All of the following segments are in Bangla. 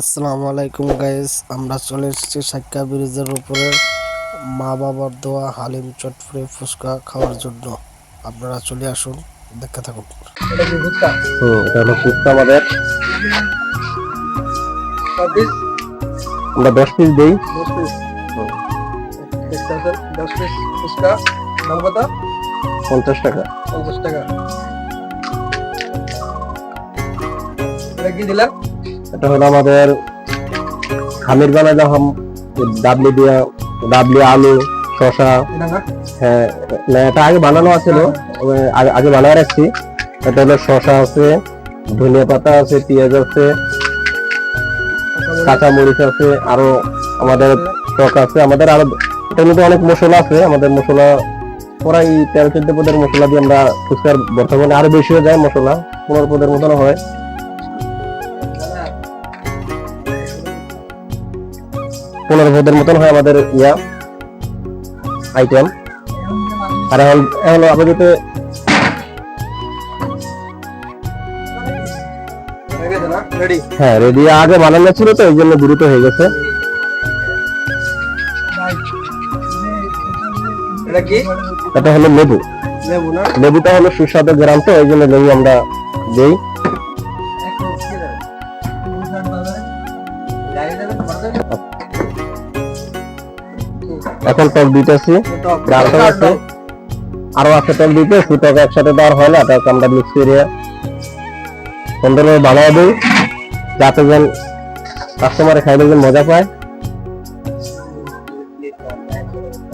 আসসালামু আলাইকুম গাইস আমরা চলে এসেছি সাক্ষা ব্রিজের উপরে। মা বাবার দোয়া হালিম চটফড়ি ফুচকা খাওয়ার জন্য। আপনারা চলে আসুন দেখতে থাকুন। আমাদের। আমরা দশ পিস দিই। দশ পিস ফুচকা দাম কত পঞ্চাশ টাকা। পঞ্চাশ টাকা। কি দিলাম? এটা হলো আমাদের খামির হাম ডাবলি দিয়া ডাবলি আলু শশা হ্যাঁ এটা আগে বানানো আছিল। আগে- আগে বানায় রাখছি। এটা হলো শশা আছে ধনিয়া পাতা আছে পেঁয়াজ আছে কাঁচা মরিচ আছে আরও আমাদের টক আছে। আমাদের আরও এটার মধ্যে অনেক মশলা আছে। আমাদের মশলা প্রায় তেরো চোদ্দ পদের মশলা দিয়ে আমরা ফুচকার বর্তমানে আরও বেশি হয়ে যায় মশলা। পনেরো পদের মতন হয়। পনেরো পদের মতন হয় আমাদের ইয়া আইটেম আর এখন এখন আপাতত হয়ে রেডি রেডি আগে বানানো ছিল তো এই জন্য দ্রুত হয়ে গেছে। এটা হলো লেবু। লেবু না? লেবুটা হলো সুস্বাদু গ্রাম তো এই জন্য লেবু আমরা দেই। এখন টক দিতেছি। আছে। আরও আছে টক দিতেছি টক একসাথে দেওয়ার হয় না টক আমরা মিক্স করে সুন্দরভাবে বানাই দিই যাতে যেন কাস্টমারে খাইলে যেন মজা পায়।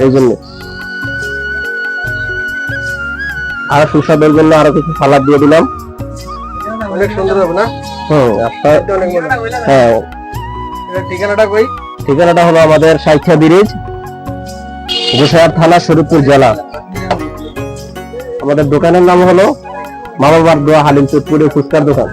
এই জন্য। আর সুস্বাদের জন্য আরও কিছু সালাদ দিয়ে দিলাম। অনেক সুন্দর হবে না? হুম মজা। হ্যাঁ। ঠিকানাটা কই? ঠিকানাটা হলো আমাদের সাইথা ব্রিজ। গোসাইয়ার থানা শরীফপুর জেলা। আমাদের দোকানের নাম হলো মামা বার দোয়া হালিম চুটপুরি ফুচকার দোকান।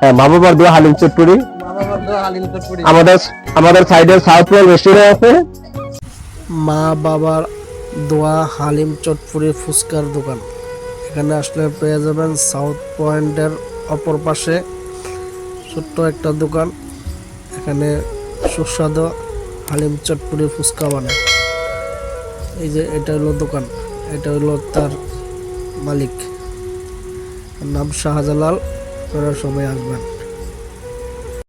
হ্যাঁ বার দোয়া হালিম চুটপুরি আমাদের আমাদের সাইডে সাউথ রেস্টুরেন্ট আছে। মা বাবার দোয়া হালিম চটপুরি ফুচকার দোকান। এখানে আসলে পেয়ে যাবেন সাউথ পয়েন্টের অপর পাশে ছোট্ট একটা দোকান। এখানে সুস্বাদু হালিম চটপুরি ফুচকা বানায়। এই যে এটা হলো দোকান এটা হলো তার মালিক। নাম শাহজালাল আপনারা সবাই আসবেন।